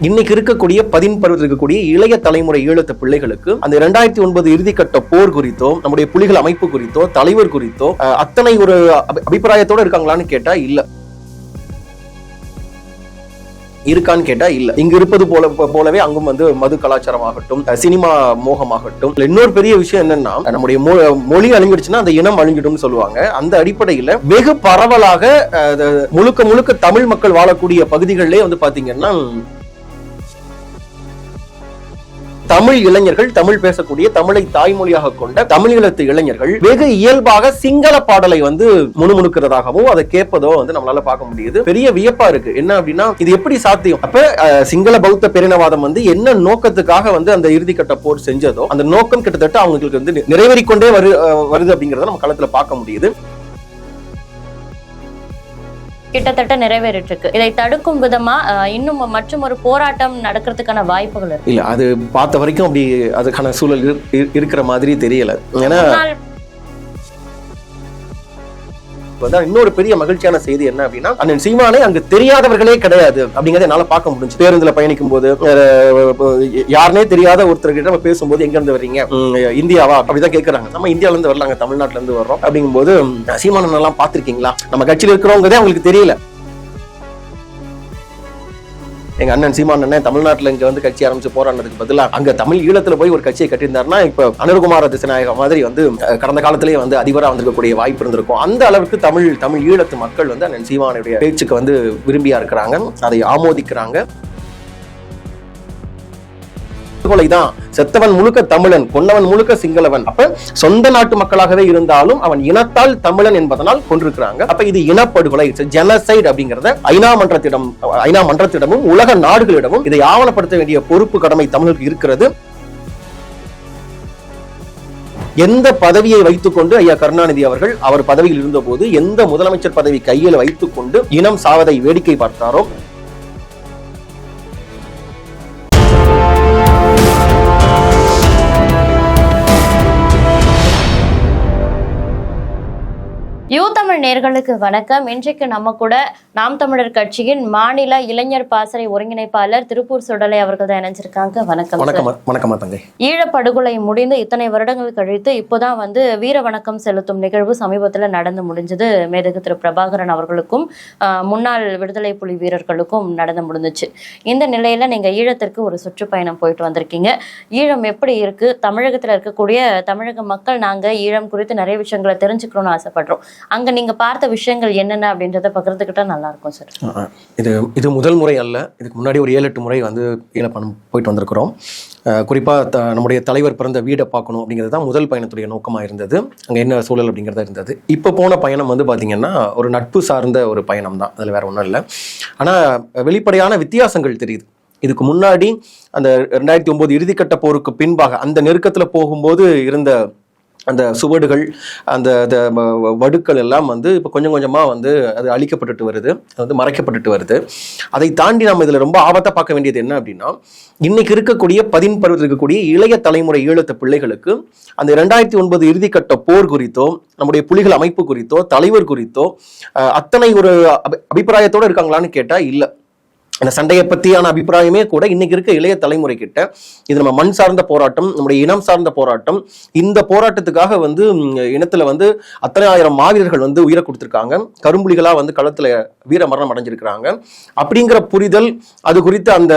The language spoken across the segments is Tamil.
இன்னைக்கு இருக்கக்கூடிய பதின் பருவத்தில் இருக்கக்கூடிய இளைய தலைமுறை ஈழத்த பிள்ளைகளுக்கு அந்த இரண்டாயிரத்தி ஒன்பது இறுதிக்கட்ட போர் குறித்தோ நம்முடைய புலிகள் அமைப்பு குறித்தோ தலைவர் குறித்தோ அத்தனை ஒரு அபி- அபிப்பிராயத்தோட இருக்காங்களான்னு கேட்டா இல்ல. இருக்கான்னு கேட்டா இல்ல. இங்க இருப்பது போல போலவே அங்கும் வந்து மது கலாச்சாரம் ஆகட்டும் சினிமா மோகமாகட்டும். இன்னொரு பெரிய விஷயம் என்னன்னா நம்முடைய மொ- மொழி அழிஞ்சிடுச்சுன்னா அந்த இனம் அழிஞ்சிடும் சொல்லுவாங்க. அந்த அடிப்படையில வெகு பரவலாக முழுக்க முழுக்க தமிழ் மக்கள் வாழக்கூடிய பகுதிகளிலே வந்து பாத்தீங்கன்னா தமிழ் இளைஞர்கள் தமிழ் பேசக்கூடிய தமிழை தாய்மொழியாக கொண்ட தமிழீழத்து இளைஞர்கள் வெகு இயல்பாக சிங்கள பாடலை வந்து முணுமுணுக்கிறதாகவும் அதை கேட்பதோ வந்து நம்மளால பார்க்க முடியுது. பெரிய வியப்பா இருக்கு. என்ன அப்படின்னா இது எப்படி சாத்தியம்? அப்ப அஹ், சிங்கள பௌத்த பேரினவாதம் வந்து என்ன நோக்கத்துக்காக வந்து அந்த இறுதிக்கட்ட போர் செஞ்சதோ அந்த நோக்கம் கிட்டத்தட்ட அவங்களுக்கு வந்து நிறைவேறிக்கொண்டே வரு வருது அப்படிங்கறத நம்ம களத்துல பார்க்க முடியுது. கிட்டத்தட்ட நிறைவேறிட்டு இருக்கு இதை தடுக்கும் விதமா இன்னும் மற்றும் ஒரு போராட்டம் நடக்கிறதுக்கான வாய்ப்புகள் இல்ல அது பார்த்த வரைக்கும் அப்படி அதுக்கான சூழல் இரு- இரு- இருக்கிற மாதிரி தெரியல. ஏன்னா இப்போ தான் இன்னொரு பெரிய மகிழ்ச்சியான செய்தி என்ன அப்படின்னா அண்ணன் சீமானே அங்கு தெரியாதவர்களே கிடையாது அப்படிங்கறத என்னால பார்க்க முடிஞ்சு பேருந்துல பயணிக்கும் போது யாருனே தெரியாத ஒருத்தர்கிட்ட நம்ம பேசும்போது எங்க இருந்து வர்றீங்க? இந்தியாவா அப்படிதான் கேக்குறாங்க. நம்ம இந்தியால இருந்து வரலாங்க தமிழ்நாட்டுல இருந்து வர்றோம். அப்படிங்கும்போது சீமானன் எல்லாம் பாத்திருக்கீங்களா நம்ம கட்சியில இருக்கிறோங்கிறதே அவங்களுக்கு தெரியல. எங்க அண்ணன் சீமான் அண்ணன் தமிழ்நாட்டுல இங்க வந்து கட்சி ஆரம்பிச்சு போராடுறதுக்கு பதிலா அங்க தமிழ் ஈழத்துல போய் ஒரு கட்சியை கட்டியிருந்தாருன்னா இப்ப அனுர்குமார திசநாயக மாதிரி வந்து கடந்த காலத்திலேயே வந்து அதிபரா வந்திருக்கக்கூடிய வாய்ப்பு இருந்திருக்கும். அந்த அளவுக்கு தமிழ் தமிழ் ஈழத்து மக்கள் வந்து அண்ணன் சீமானுடைய பேச்சுக்கு வந்து விரும்பியா இருக்கிறாங்க. அதை ஆமோதிக்கிறாங்க. படுகொலை தான் செத்தவன் முழுக்க தமிழன் கொன்னவன் முழுக்க சிங்களவன். அப்ப சொந்த நாட்டு மக்களாகவே இருந்தாலும் அவன் இனத்தால் தமிழன் என்பதனால் கொண்டிருக்கிறாங்க அப்ப இது இனப்படுகொலை ஜெனசைட் அப்படிங்கறத ஐநா மன்றத்திடம் ஐநா மன்றத்திடமும் உலக நாடுகளிடமும் இதை ஆவணப்படுத்த வேண்டிய பொறுப்பு கடமை தமிழுக்கு இருக்கிறது. எந்த பதவியை வைத்துக்கொண்டு ஐயா கருணாநிதி அவர்கள் அவர் பதவியில் இருந்தபோது எந்த முதலமைச்சர் பதவி கையில் வைத்துக்கொண்டு இனம் சாவதை வேடிக்கை பார்த்தாரோ யூ தமிழ் நேர்களுக்கு வணக்கம். இன்றைக்கு நம்ம கூட நாம் தமிழர் கட்சியின் மாநில இளைஞர் பாசறை ஒருங்கிணைப்பாளர் திருப்பூர் சுடலை அவர்கள் தான் இணைஞ்சிருக்காங்க. வணக்கம். வணக்கமா வணக்கமா தங்கை. ஈழப்படுகொலை முடிந்து இத்தனை வருடங்கள் கழித்து இப்போதான் வந்து வீர வணக்கம் செலுத்தும் நிகழ்வு சமீபத்தில் நடந்து முடிஞ்சது. மேதகு திரு பிரபாகரன் அவர்களுக்கும் முன்னாள் விடுதலை புலி வீரர்களுக்கும் நடந்து முடிஞ்சுச்சு. இந்த நிலையில நீங்க ஈழத்திற்கு ஒரு சுற்றுப்பயணம் போயிட்டு வந்திருக்கீங்க. ஈழம் எப்படி இருக்கு? தமிழகத்துல இருக்கக்கூடிய தமிழக மக்கள் நாங்க ஈழம் குறித்து நிறைய விஷயங்களை தெரிஞ்சுக்கணும்னு ஆசைப்படுறோம். அங்க நீங்க பார்த்த விஷயங்கள் என்னென்ன அப்படின்றத பகிர்ந்துக்கிட்டா நல்லா இருக்கும் சார் இது இது முதல் முறை அல்ல. இதுக்கு முன்னாடி ஒரு ஏழு எட்டு முறை வந்து ஈழப்பணம் போயிட்டு வந்திருக்கிறோம். குறிப்பாக த நம்முடைய தலைவர் பிறந்த வீடை பார்க்கணும் அப்படிங்கிறது தான் முதல் பயணத்துடைய நோக்கமாக இருந்தது. அங்கே என்ன சூழல் அப்படிங்கிறதா இருந்தது. இப்போ போன பயணம் வந்து பார்த்திங்கன்னா ஒரு நட்பு சார்ந்த ஒரு பயணம் தான். அதில் வேற ஒன்றும் இல்லை. ஆனால் வெளிப்படையான வித்தியாசங்கள் தெரியுது. இதுக்கு முன்னாடி அந்த ரெண்டாயிரத்தி ஒன்பது இறுதிக்கட்ட போருக்கு பின்பாக அந்த நெருக்கத்தில் போகும்போது இருந்த அந்த சுவடுகள் அந்த வ- வடுக்கள் எல்லாம் வந்து இப்போ கொஞ்சம் கொஞ்சமாக வந்து அது அழிக்கப்பட்டுட்டு வருது. அது வந்து மறைக்கப்பட்டுட்டு வருது. அதை தாண்டி நம்ம இதில் ரொம்ப ஆபத்தாக பார்க்க வேண்டியது என்ன அப்படின்னா இன்னைக்கு இருக்கக்கூடிய பதின் பருவத்தில் இருக்கக்கூடிய இளைய தலைமுறை ஈழத்த பிள்ளைகளுக்கு அந்த ரெண்டாயிரத்தி ஒன்பது இறுதிக்கட்ட போர் குறித்தோ நம்முடைய புலிகள் அமைப்பு குறித்தோ தலைவர் குறித்தோ அத்தனை ஒரு அபி- இருக்காங்களான்னு கேட்டால் இல்லை. அந்த சண்டையை பற்றியான அபிப்பிராயமே கூட இன்னைக்கு இருக்க இளைய தலைமுறை கிட்ட இது நம்ம மண் சார்ந்த போராட்டம் நம்முடைய இனம் சார்ந்த போராட்டம் இந்த போராட்டத்துக்காக வந்து இனத்துல வந்து அத்தனை ஆயிரம் மாவீரர்கள் வந்து உயிரை கொடுத்துருக்காங்க. கரும்புலிகளா வந்து களத்துல வீர மரணம் அடைஞ்சிருக்கிறாங்க. அப்படிங்கிற புரிதல் அது குறித்து அந்த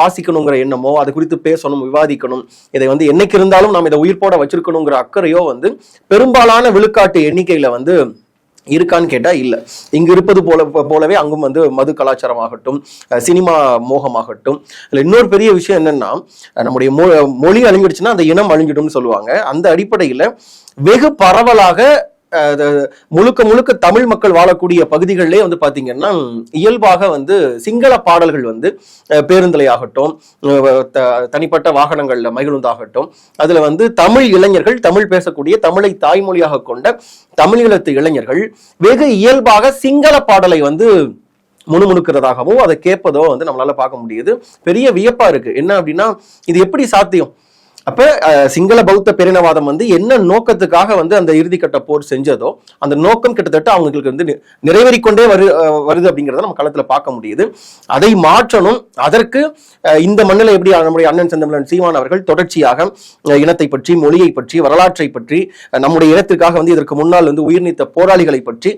வாசிக்கணுங்கிற எண்ணமோ அது குறித்து பேசணும் விவாதிக்கணும் இதை வந்து என்னைக்கு இருந்தாலும் நாம் இதை உயிர்ப்போட வச்சிருக்கணுங்கிற அக்கறையோ வந்து பெரும்பாலான விழுக்காட்டு எண்ணிக்கையில வந்து இருக்கான்னு கேட்டா இல்ல. இங்க இருப்பது போல போலவே அங்கும் வந்து மது கலாச்சாரம் ஆகட்டும் அஹ் சினிமா மோகமாகட்டும். இல்லை இன்னொரு பெரிய விஷயம் என்னன்னா நம்முடைய மொ- மொழி அழிஞ்சிடுச்சுன்னா அந்த இனம் அழிஞ்சிடும்னு சொல்லுவாங்க. அந்த அடிப்படையில வெகு பரவலாக முழுக்க முழுக்க தமிழ் மக்கள் வாழக்கூடிய பகுதிகளிலே வந்து பார்த்தீங்கன்னா இயல்பாக வந்து சிங்கள பாடல்கள் வந்து பேருந்தலையாகட்டும் ஆகட்டும் த- தனிப்பட்ட வாகனங்களில் மகிழுந்தாகட்டும் அதில் வந்து தமிழ் இளைஞர்கள் தமிழ் பேசக்கூடிய தமிழை தாய்மொழியாக கொண்ட தமிழீழத்து இளைஞர்கள் வெகு இயல்பாக சிங்கள பாடலை வந்து முணுமுணுக்கிறதாகவும் அதை கேட்பதோ வந்து நம்மளால பார்க்க முடியுது. பெரிய வியப்பா இருக்கு. என்ன அப்படின்னா இது எப்படி சாத்தியம்? அப்ப சிங்கள பௌத்த பேரினவாதம் வந்து என்ன நோக்கத்துக்காக வந்து அந்த இறுதிக்கட்ட போர் செஞ்சதோ அந்த நோக்கம் கிட்டத்தட்ட அவங்களுக்கு வந்து நிறைவேறிக்கொண்டே வரு வருது அப்படிங்கிறத நம்ம களத்துல பார்க்க முடியுது. அதை மாற்றணும். அதற்கு இந்த மண்ணில் எப்படி நம்முடைய அண்ணன் செந்தமிழன் சீமான் அவர்கள் தொடர்ச்சியாக இனத்தை பற்றி மொழியை பற்றி வரலாற்றை பற்றி நம்முடைய இனத்திற்காக வந்து இதற்கு முன்னால் வந்து உயிர் நீத்த போராளிகளை பற்றி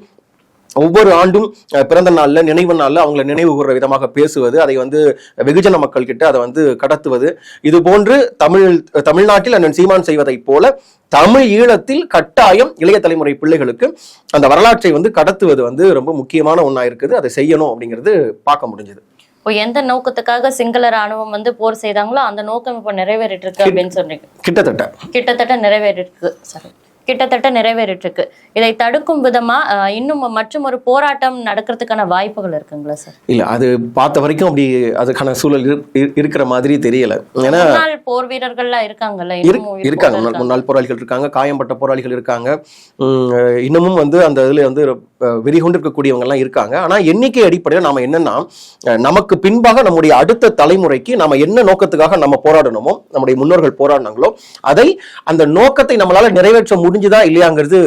ஒவ்வொரு ஆண்டும் பிறந்த நாள்ல நினைவு நாள்ல அவங்கள நினைவு கூறுற விதமாக பேசுவது அதை வந்து வெகுஜன மக்கள் கிட்ட அதை வந்து கடத்துவது. இது போன்று தமிழ் தமிழ்நாட்டில் அண்ணன் சீமான் செய்வதைப் போல தமிழ் ஈழத்தில் கட்டாயம் இளைய தலைமுறை பிள்ளைகளுக்கு அந்த வரலாற்றை வந்து கடத்துவது வந்து ரொம்ப முக்கியமான ஒண்ணா இருக்குது. அதை செய்யணும் அப்படிங்கிறது பார்க்க முடிஞ்சது. இப்போ எந்த நோக்கத்துக்காக சிங்கள ராணுவம் வந்து போர் செய்தாங்களோ அந்த நோக்கம் இப்போ நிறைவேறிட்டு இருக்கு அப்படின்னு சொல்றீங்க கிட்டத்தட்ட. கிட்டத்தட்ட நிறைவேறிருக்கு சரி. கிட்டத்தட்ட நிறைவேறிட்டு இருக்கு இதை தடுக்கும் விதமா இன்னும் மற்றும் ஒரு போராட்டம் நடக்கிறதுக்கான வாய்ப்புகள் இருக்குங்களா சார்? இல்ல அது பார்த்த வரைக்கும் அப்படி அதுக்கான சூழல் இரு- இரு- இருக்கிற மாதிரி தெரியல. ஏன்னா போர் வீரர்கள்லாம் இருக்காங்கல்ல இருக்காங்க. முன்னாள் போராளிகள் இருக்காங்க காயம்பட்ட போராளிகள் இருக்காங்க. இன்னமும் வந்து அந்த இதுல வந்து வெறிகொண்டு இருக்கக்கூடியவங்க இருக்காங்க. ஆனால் எண்ணிக்கை அடிப்படையில் நாம் என்னென்னா நமக்கு பின்பாக நம்முடைய அடுத்த தலைமுறைக்கு நம்ம என்ன நோக்கத்துக்காக நம்ம போராடணுமோ நம்முடைய முன்னோர்கள் போராடினாங்களோ அதை அந்த நோக்கத்தை நம்மளால் நிறைவேற்ற முடிஞ்சுதா இல்லையாங்கிறது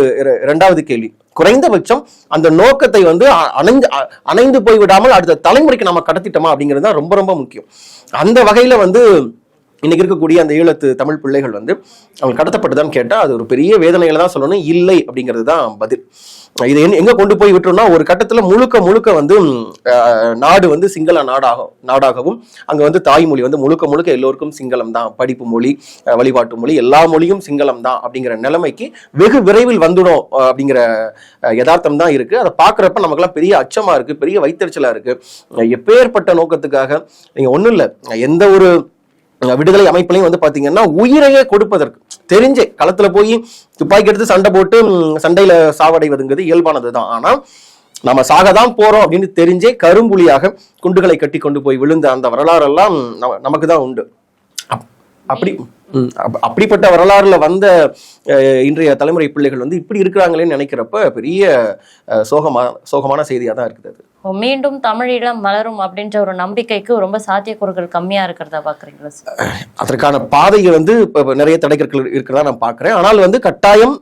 ரெண்டாவது கேள்வி. குறைந்தபட்சம் அந்த நோக்கத்தை வந்து அ- அணைந்து அ- அணைந்து போய் விடாமல் அடுத்த தலைமுறைக்கு நம்ம கடத்திட்டோமா அப்படிங்கிறது தான் ரொம்ப ரொம்ப முக்கியம். அந்த வகையில் வந்து இன்றைக்கி இருக்கக்கூடிய அந்த ஈழத்து தமிழ் பிள்ளைகள் வந்து அவங்க கடத்தப்பட்டுதான்னு கேட்டால் அது ஒரு பெரிய வேதனையில தான் சொல்லணும் இல்லை அப்படிங்கிறது தான் பதில். இது எங்கே கொண்டு போய் விட்டோம்னா ஒரு கட்டத்தில் முழுக்க முழுக்க வந்து நாடு வந்து சிங்கள நாடாகும் நாடாகவும் அங்கே வந்து தாய்மொழி வந்து முழுக்க முழுக்க எல்லோருக்கும் சிங்களம் தான். படிப்பு மொழி வழிபாட்டு மொழி எல்லா மொழியும் சிங்களம் தான் அப்படிங்கிற நிலைமைக்கு வெகு விரைவில் வந்துடும் அப்படிங்கிற யதார்த்தம் தான் இருக்குது அதை பார்க்குறப்ப நமக்கெல்லாம் பெரிய அச்சமாக இருக்குது பெரிய வைத்தறிச்சலாக இருக்குது எப்பேற்பட்ட நோக்கத்துக்காக நீங்கள் ஒன்றும் இல்லை எந்த ஒரு விடுதலை அமைப்புலையும் வந்து பாத்தீங்கன்னா உயிரையே கொடுப்பதற்கு. தெரிஞ்சே களத்துல போய் துப்பாக்கி எடுத்து சண்டை போட்டு சண்டையில் சண்டையில சாவடைவதுங்கிறது இயல்பானது தான் ஆனா நம்ம சாக தான் போறோம் அப்படின்னு தெரிஞ்சே கரும்புலியாக குண்டுகளை கட்டி கொண்டு போய் விழுந்த அந்த வரலாறு எல்லாம் நமக்கு தான் உண்டு. அப்- அப்படி அப்படிப்பட்ட வரலாறுல வந்த இன்றைய தலைமுறை பிள்ளைகள் வந்து இப்படி இருக்கிறாங்களேன்னு நினைக்கிறப்ப பெரிய சோகமா சோகமான செய்தியா தான் இருக்குது அது. மீண்டும் தமிழீழம் மலரும் அப்படின்ற ஒரு நம்பிக்கைக்கு ரொம்ப சாத்தியக்கூறுகள் கம்மியா இருக்கிறதா பாக்குறீங்களா சார் அதற்கான பாதைகள் வந்து இப்போ நிறைய தடைகள் இருக்கிறதா நான் பார்க்குறேன் ஆனால் வந்து கட்டாயம்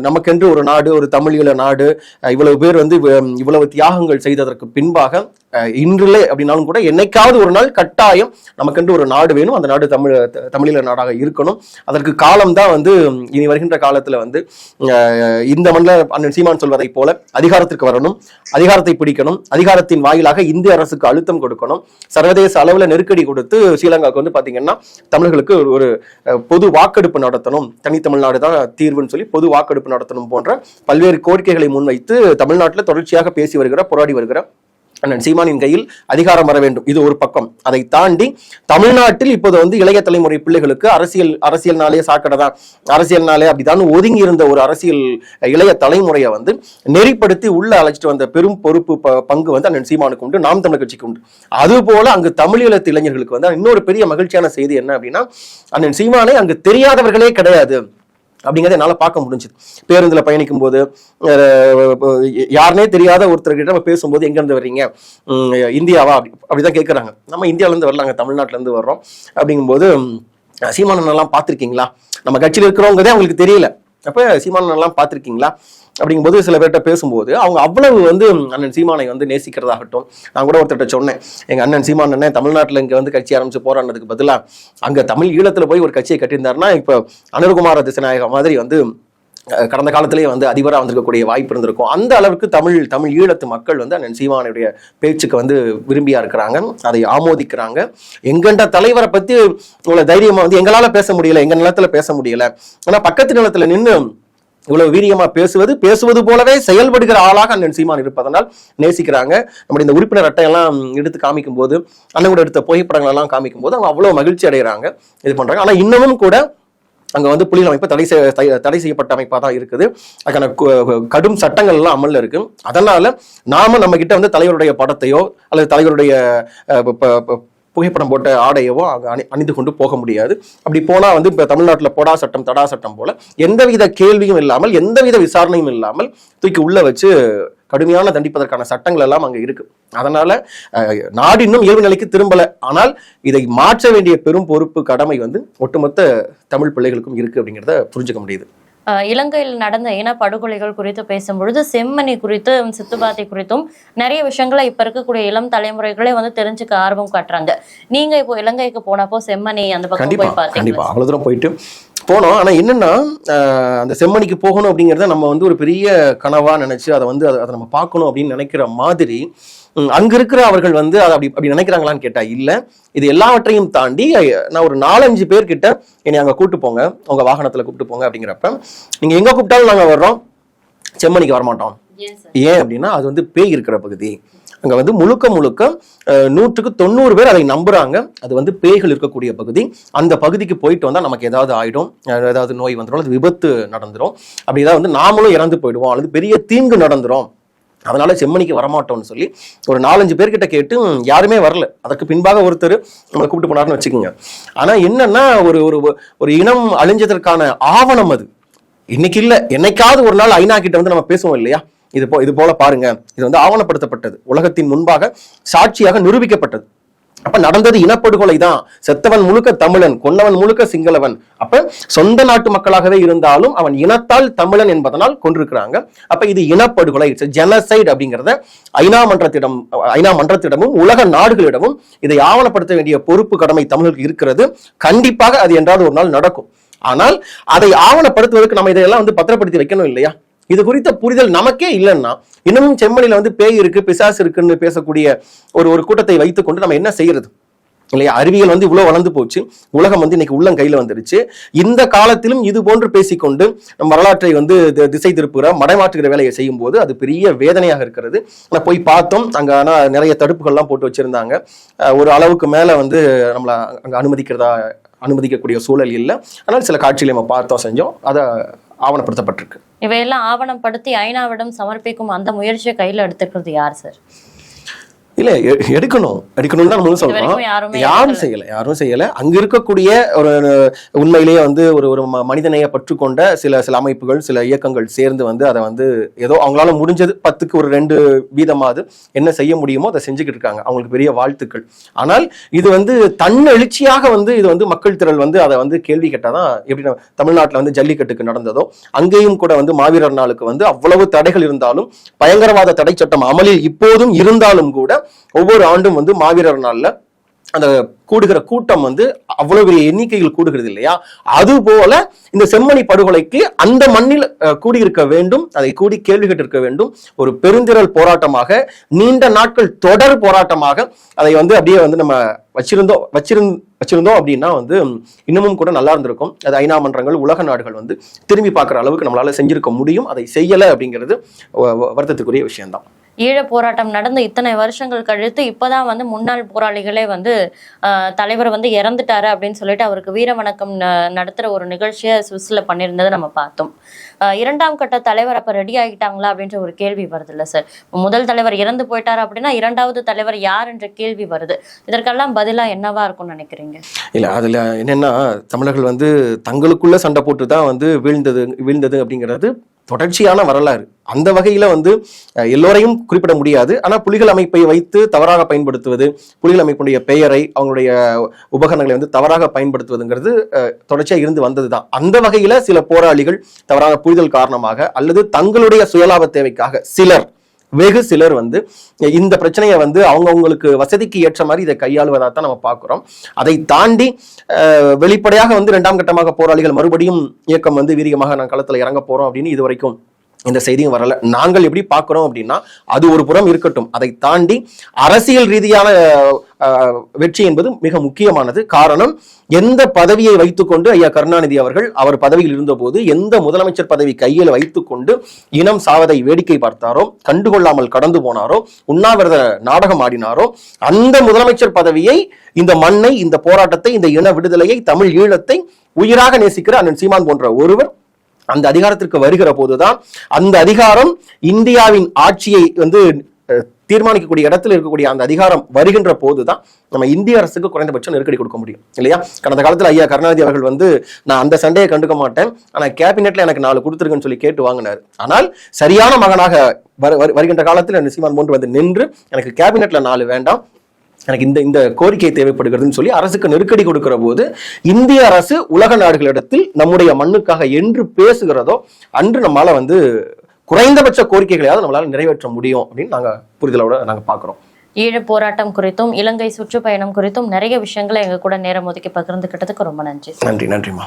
நமக்கென்று ஒரு நாடு ஒரு தமிழீழ நாடு இவ்வளவு பேர் வந்து இவ்வளவு தியாகங்கள் செய்ததற்கு பின்பாக இன்றிலே அப்படின்னாலும் கூட என்னைக்காவது ஒரு நாள் கட்டாயம் நமக்கென்று ஒரு நாடு வேணும். அந்த நாடு தமிழ் த- தமிழீழ நாடாக இருக்கணும். அதற்கு காலம் தான் வந்து இனி வருகின்ற காலத்தில் வந்து இந்த மண்ணில் அண்ணன் சீமான் சொல்வதை போல அதிகாரத்திற்கு வரணும். அதிகாரத்தை பிடிக்கணும். அதிகாரத்தின் வாயிலாக இந்திய அரசுக்கு அழுத்தம் கொடுக்கணும். சர்வதேச அளவில் நெருக்கடி கொடுத்து ஸ்ரீலங்காவுக்கு வந்து பார்த்தீங்கன்னா தமிழர்களுக்கு ஒரு- பொது வாக்கெடுப்பு நடத்தணும். தனித்தமிழ்நாடு தான் தீர்வுன்னு சொல்லி பொது வாக்கெடுப்பு நடத்தணும் போன்ற பல்வேறு கோரிக்கைகளை முன்வைத்து தமிழ்நாட்டில் தொடர்ச்சியாக பேசி வருகிற போராடி வருகிற அண்ணன் சீமானின் கையில் அதிகாரம் வர வேண்டும். இது ஒரு பக்கம். அதை தாண்டி தமிழ்நாட்டில் இப்போது வந்து இளைய தலைமுறை பிள்ளைகளுக்கு அரசியல் அரசியல்னாலே சாக்கடை தான். அரசியல்னாலே அப்படிதான் ஒதுங்கி இருந்த ஒரு அரசியல் இளைய தலைமுறையை வந்து நெறிப்படுத்தி உள்ள அழைச்சிட்டு வந்த பெரும் பொறுப்பு ப- பங்கு வந்து அண்ணன் சீமானுக்கு உண்டு நாம் தமிழ் கட்சிக்கு உண்டு. அதுபோல அங்கு தமிழீழத்து இளைஞர்களுக்கு வந்து இன்னொரு பெரிய மகிழ்ச்சியான செய்தி என்ன அப்படின்னா அண்ணன் சீமானை அங்கு தெரியாதவர்களே கிடையாது. அப்படிங்கிறத என்னால் பார்க்க முடிஞ்சுது. பேருந்தில் பயணிக்கும் போது யாருனே தெரியாத ஒருத்தர்கிட்ட நம்ம பேசும்போது எங்கேருந்து வர்றீங்க? இந்தியாவா? அப்படி அப்படிதான் கேட்குறாங்க நம்ம இந்தியாவிலேருந்து வரலாங்க தமிழ்நாட்டிலேருந்து வர்றோம். அப்படிங்கும்போது சீமானனெல்லாம் பார்த்துருக்கீங்களா? நம்ம கட்சியில் இருக்கிறவங்கதே அவங்களுக்கு தெரியல. அப்போ சீமானன் பார்த்துருக்கீங்களா? அப்படிங்கும்போது சில பேர்கிட்ட பேசும்போது அவங்க அவ்வளவு வந்து அண்ணன் சீமானை வந்து நேசிக்கிறதாகட்டும். நான் கூட ஒருத்தர்கிட்ட சொன்னேன் எங்கள் அண்ணன் சீமான் அண்ணன் தமிழ்நாட்டில் இங்கே வந்து கட்சி ஆரம்பிச்சு போராடினதுக்கு பதிலாக அங்கே தமிழ் ஈழத்தில் போய் ஒரு கட்சியை கட்டியிருந்தாருன்னா இப்போ அனுர்குமார திசநாயக மாதிரி வந்து கடந்த காலத்திலேயே வந்து அதிபராக வந்திருக்கக்கூடிய வாய்ப்பு இருந்திருக்கும். அந்த அளவுக்கு தமிழ் தமிழ் ஈழத்து மக்கள் வந்து அண்ணன் சீமானுடைய பேச்சுக்கு வந்து விரும்பியா இருக்கிறாங்க அதை ஆமோதிக்கிறாங்க. எங்கண்ட தலைவரை பற்றி இவ்வளவு தைரியமாக வந்து எங்களால் பேச முடியல எங்கள் நிலத்தில் பேச முடியல. ஆனால் பக்கத்து நிலத்தில் நின்று இவ்வளவு வீரியமா பேசுவது பேசுவது போலவே செயல்படுகிற ஆளாக அண்ணன் சீமான் இருப்பதனால் நேசிக்கிறாங்க. நம்முடைய இந்த உறுப்பினர் அட்டையெல்லாம் எடுத்து காமிக்கும் போது அண்ணன் கூட எடுத்த புகைப்படங்கள் எல்லாம் காமிக்கும் போது அவங்க அவ்வளவு மகிழ்ச்சி அடைகிறாங்க. இது பண்றாங்க. ஆனா இன்னமும் கூட அங்கே வந்து புலிகள் அமைப்பு தடை செய்ய தடை செய்யப்பட்ட அமைப்பாக தான் இருக்குது. அதுக்கான கு- கடும் சட்டங்கள் எல்லாம் இருக்கு. அதனால நாம நம்ம கிட்ட வந்து தலைவருடைய படத்தையோ அல்லது தலைவருடைய புகைப்படம் போட்ட ஆடையவோ அணி அணிந்து கொண்டு போக முடியாது. அப்படி போனால் வந்து இப்போ தமிழ்நாட்டில் பொடா சட்டம் தடா சட்டம் போல எந்தவித கேள்வியும் இல்லாமல் எந்தவித விசாரணையும் இல்லாமல் தூக்கி உள்ளே வச்சு கடுமையான தண்டிப்பதற்கான சட்டங்கள் எல்லாம் அங்கே இருக்கு. அதனால நாடு இன்னும் இயல்பு நிலைக்கு திரும்பல. ஆனால் இதை மாற்ற வேண்டிய பெரும் பொறுப்பு கடமை வந்து ஒட்டுமொத்த தமிழ் பிள்ளைகளுக்கும் இருக்கு அப்படிங்கிறத புரிஞ்சுக்க முடியுது. இலங்கையில் நடந்த இன படுகொலைகள் குறித்து பேசும்பொழுது செம்மணி குறித்தும் சித்துபாத்தை குறித்தும் நிறைய விஷயங்களை இப்ப இருக்கக்கூடிய இளம் தலைமுறைகளே வந்து தெரிஞ்சுக்க ஆர்வம் காட்டுறாங்க. நீங்க இப்போ இலங்கைக்கு போனப்போ செம்மணி அந்த பக்கம் போய் தூரம் போயிட்டு போனோம். ஆனா என்னன்னா அந்த செம்மணிக்கு போகணும் அப்படிங்கறத நம்ம வந்து ஒரு பெரிய கனவா நினைச்சு அதை வந்து அதை அதை நம்ம பார்க்கணும் அப்படின்னு நினைக்கிற மாதிரி அங்க இருக்கிற அவர்கள் வந்து அதை அப்படி அப்படி நினைக்கிறாங்களான்னு கேட்டா இல்ல. இது எல்லாவற்றையும் தாண்டி நான் ஒரு நாலஞ்சு பேர் கிட்ட என்னை அங்க கூட்டு போங்க உங்க வாகனத்துல கூப்பிட்டு போங்க அப்படிங்கிறப்ப நீங்க எங்க கூப்பிட்டாலும் நாங்க வர்றோம். செம்மணிக்கு வரமாட்டோம். ஏன் அப்படின்னா அது வந்து பேய் இருக்கிற பகுதி. அங்கே வந்து முழுக்க முழுக்க நூற்றுக்கு தொண்ணூறு பேர் அதை நம்புகிறாங்க அது வந்து பேய்கள் இருக்கக்கூடிய பகுதி. அந்த பகுதிக்கு போயிட்டு வந்தால் நமக்கு ஏதாவது ஆகிடும் ஏதாவது நோய் வந்துடும் அல்லது விபத்து நடந்துடும் அப்படி ஏதாவது வந்து நாமளும் இறந்து போயிடுவோம் அல்லது பெரிய தீங்கு நடந்துடும் அதனால செம்மணிக்கு வரமாட்டோம்னு சொல்லி ஒரு நாலஞ்சு பேர்கிட்ட கேட்டு யாருமே வரல. அதற்கு பின்பாக ஒருத்தர் நம்மளை கூப்பிட்டு போனாருன்னு வச்சுக்கோங்க. ஆனால் என்னன்னா ஒரு ஒரு ஒரு இனம் அழிஞ்சதற்கான ஆவணம் அது. இன்னைக்கு இல்லை. என்னைக்காவது ஒரு நாள் ஐநா கிட்ட வந்து நம்ம பேசுவோம் இல்லையா? இது போ இது போல பாருங்க. இது வந்து ஆவணப்படுத்தப்பட்டது. உலகத்தின் முன்பாக சாட்சியாக நிரூபிக்கப்பட்டது. அப்ப நடந்தது இனப்படுகொலை தான். செத்தவன் முழுக்க தமிழன் கொன்னவன் முழுக்க சிங்களவன். அப்ப சொந்த நாட்டு மக்களாகவே இருந்தாலும் அவன் இனத்தால் தமிழன் என்பதனால் கொண்டிருக்கிறாங்க அப்ப இது இனப்படுகொலை ஜெனசைட் அப்படிங்கிறத ஐநா மன்றத்திடம் ஐநா மன்றத்திடமும் உலக நாடுகளிடமும் இதை ஆவணப்படுத்த வேண்டிய பொறுப்பு கடமை தமிழர்களுக்கு இருக்கிறது. கண்டிப்பாக அது என்றாவது ஒரு நாள் நடக்கும். ஆனால் அதை ஆவணப்படுத்துவதற்கு நம்ம இதையெல்லாம் வந்து பத்திரப்படுத்தி வைக்கணும் இல்லையா? இது குறித்த புரிதல் நமக்கே இல்லைன்னா இன்னமும் செம்மணியில் வந்து பேய் இருக்கு பிசாசு இருக்குன்னு பேசக்கூடிய ஒரு ஒரு கூட்டத்தை வைத்துக்கொண்டு நம்ம என்ன செய்யறது? இல்லையா அறிவியல் வந்து இவ்வளவு வளர்ந்து போச்சு உலகம் வந்து இன்னைக்கு உள்ளம் கையில வந்துருச்சு. இந்த காலத்திலும் இது போன்று பேசிக்கொண்டு நம்ம வரலாற்றை வந்து திசை திருப்புகிற மடைமாற்றுகிற வேலையை செய்யும் போது அது பெரிய வேதனையாக இருக்கிறது. ஆனால் போய் பார்த்தோம் அங்க ஆனா நிறைய தடுப்புகள்லாம் போட்டு வச்சிருந்தாங்க. ஒரு அளவுக்கு மேல வந்து நம்மள அங்க அனுமதிக்கிறதா அனுமதிக்கக்கூடிய சூழல் இல்லை. ஆனால் சில காட்சிகளை நம்ம பார்த்தோம் செஞ்சோம். அதை ஆவணப்படுத்தப்பட்டிருக்கு. இவையெல்லாம் ஆவணப்படுத்தி ஐநாவிடம் சமர்ப்பிக்கும் அந்த முயற்சியை கையில எடுத்துக்கிறது யார் சார்? இல்ல எடுக்கணும். எடுக்கணும்னு தான் நம்ம சொல்றோம். யாருமே. செய்யல யாரும் செய்யல. அங்க இருக்கக்கூடிய ஒரு உண்மையிலேயே வந்து ஒரு ஒரு ம- மனிதநேய பற்றுக்கொண்ட சில சில அமைப்புகள் சில இயக்கங்கள் சேர்ந்து வந்து அதை வந்து ஏதோ அவங்களால முடிஞ்சது பத்துக்கு ஒரு ரெண்டு வீதமாவது என்ன செய்ய முடியுமோ அதை செஞ்சுக்கிட்டு இருக்காங்க. அவங்களுக்கு பெரிய வாழ்த்துக்கள். ஆனால் இது வந்து தன்னெழுச்சியாக வந்து இது வந்து மக்கள் திரள் வந்து அதை வந்து கேள்வி கேட்டாதான் எப்படி தமிழ்நாட்டுல வந்து ஜல்லிக்கட்டுக்கு நடந்ததோ அங்கேயும் கூட வந்து மாவீரர் நாளுக்கு வந்து அவ்வளவு தடைகள் இருந்தாலும் பயங்கரவாத தடை சட்டம் அமலில் இப்போதும் இருந்தாலும் கூட ஒவ்வொரு ஆண்டும் வந்து மாவீரர் நாள்ல அந்த கூடுகிற கூட்டம் வந்து அவ்வளவு பெரிய எண்ணிக்கையில் கூடுகிறது இல்லையா? அது போல இந்த செம்மணி படுகொலைக்கு அந்த மண்ணில் கூடியிருக்க வேண்டும் அதை கூடி கேள்வி கேட்டிருக்க வேண்டும். ஒரு பெருந்திரல் போராட்டமாக நீண்ட நாட்கள் தொடர் போராட்டமாக அதை வந்து அப்படியே வந்து நம்ம வச்சிருந்தோம் வச்சிருந் வச்சிருந்தோம் அப்படின்னா வந்து இன்னமும் கூட நல்லா இருந்திருக்கும். அது ஐநா மன்றங்கள் உலக நாடுகள் வந்து திரும்பி பார்க்குற அளவுக்கு நம்மளால செஞ்சிருக்க முடியும். அதை செய்யலை அப்படிங்கிறது வருத்தத்துக்குரிய விஷயம்தான். ஈழ போராட்டம் நடந்து இத்தனை வருஷங்கள் கழித்து இப்போதான் வந்து முன்னாள் போராளிகளே வந்து தலைவர் வந்து இறந்துட்டாரு அப்படின்னு சொல்லிட்டு அவருக்கு வீர வணக்கம் ந- ஒரு நிகழ்ச்சியை சுவிஸில் பண்ணியிருந்ததை நம்ம பார்த்தோம். இரண்டாம் கட்ட தலைவர் அப்போ ரெடி ஆகிட்டாங்களா அப்படின்ற ஒரு கேள்வி வருது இல்லை சார் முதல் தலைவர் இறந்து போயிட்டார் அப்படின்னா இரண்டாவது தலைவர் யார் என்ற கேள்வி வருது. இதற்கெல்லாம் பதிலாக என்னவா இருக்கும்னு நினைக்கிறீங்க? இல்லை அதில் என்னென்னா தமிழர்கள் வந்து தங்களுக்குள்ளே சண்டை போட்டு தான் வந்து வீழ்ந்தது வீழ்ந்தது அப்படிங்கிறது தொடர்ச்சியான வரலாறு. அந்த வகையில் வந்து எல்லோரையும் குறிப்பிட முடியாது. ஆனால் புலிகள் அமைப்பை வைத்து தவறாக பயன்படுத்துவது புலிகள் அமைப்புடைய பெயரை அவங்களுடைய உபகரணங்களை வந்து தவறாக பயன்படுத்துவதுங்கிறது தொடர்ச்சியாக இருந்து வந்தது தான் அந்த வகையில் சில போராளிகள் தவறான புரிதல் காரணமாக அல்லது தங்களுடைய சுயலாப தேவைக்காக சிலர் வெகு சிலர் வந்து இந்த பிரச்சனையை வந்து அவங்கவுங்களுக்கு வசதிக்கு ஏற்ற மாதிரி இதை கையாளுவதாக தான் நம்ம பார்க்குறோம். அதை தாண்டி வெளிப்படையாக வந்து இரண்டாம் கட்டமாக போராளிகள் மறுபடியும் இயக்கம் வந்து வீரியமாக நான் களத்தில் இறங்க போகிறோம் அப்படின்னு இது வரைக்கும் இந்த செய்தியும் வரல. நாங்கள் எப்படி பார்க்குறோம் அப்படின்னா அது ஒரு புறம் இருக்கட்டும். அதை தாண்டி அரசியல் ரீதியான வெற்றி என்பது மிக முக்கியமானது. காரணம் எந்த பதவியை வைத்துக்கொண்டு ஐயா கருணாநிதி அவர்கள் அவர் பதவியில் இருந்தபோது எந்த முதலமைச்சர் பதவி கையில் வைத்துக்கொண்டு இனம் சாவதை வேடிக்கை பார்த்தாரோ கண்டுகொள்ளாமல் கடந்து போனாரோ உண்ணாவிரத நாடகம் ஆடினாரோ அந்த முதலமைச்சர் பதவியை இந்த மண்ணை இந்த போராட்டத்தை இந்த இன விடுதலையை தமிழ் ஈழத்தை உயிராக நேசிக்கிற அண்ணன் சீமான் போன்ற ஒருவர் அந்த அதிகாரத்திற்கு வருகிற போதுதான் அந்த அதிகாரம் இந்தியாவின் ஆட்சியை வந்து தீர்மானிக்கக்கூடிய இடத்துல இருக்கக்கூடிய அந்த அதிகாரம் வருகின்ற போதுதான் நம்ம இந்திய அரசுக்கு குறைந்தபட்சம் நெருக்கடி கொடுக்க முடியும். இல்லையா? கடந்த காலத்தில் ஐயா கருணாநிதி அவர்கள் வந்து நான் அந்த சண்டையை கண்டுக்க மாட்டேன். ஆனால் கேபினெட்ல எனக்கு நாலு கொடுத்துருக்குன்னு சொல்லி கேட்டு வாங்கினார். ஆனால் சரியான மகனாக வரு- வரு- வருகின்ற காலத்தில் சீமான் மூன்று வந்து நின்று எனக்கு கேபினெட்ல நாலு வேண்டாம். எனக்கு இந்த இந்த கோரிக்கை தேவைப்படுகிறதுன்னு சொல்லி அரசுக்கு நெருக்கடி கொடுக்கிற போது இந்திய அரசு உலக நாடுகளிடத்தில் நம்முடைய மண்ணுக்காக என்று பேசுகிறதோ அன்று நம்மால வந்து குறைந்தபட்ச கோரிக்கைகளையாவது நம்மளால நிறைவேற்ற முடியும் அப்படின்னு நாங்க புரிதலோட நாங்க பாக்குறோம். ஈழப் போராட்டம் குறித்தும் இலங்கை சுற்றுப்பயணம் குறித்தும் நிறைய விஷயங்களை எங்க கூட நேரம் ஒதுக்கி பகிர்ந்துக்கிட்டதுக்கு ரொம்ப நன்றி நன்றி நன்றிம்மா.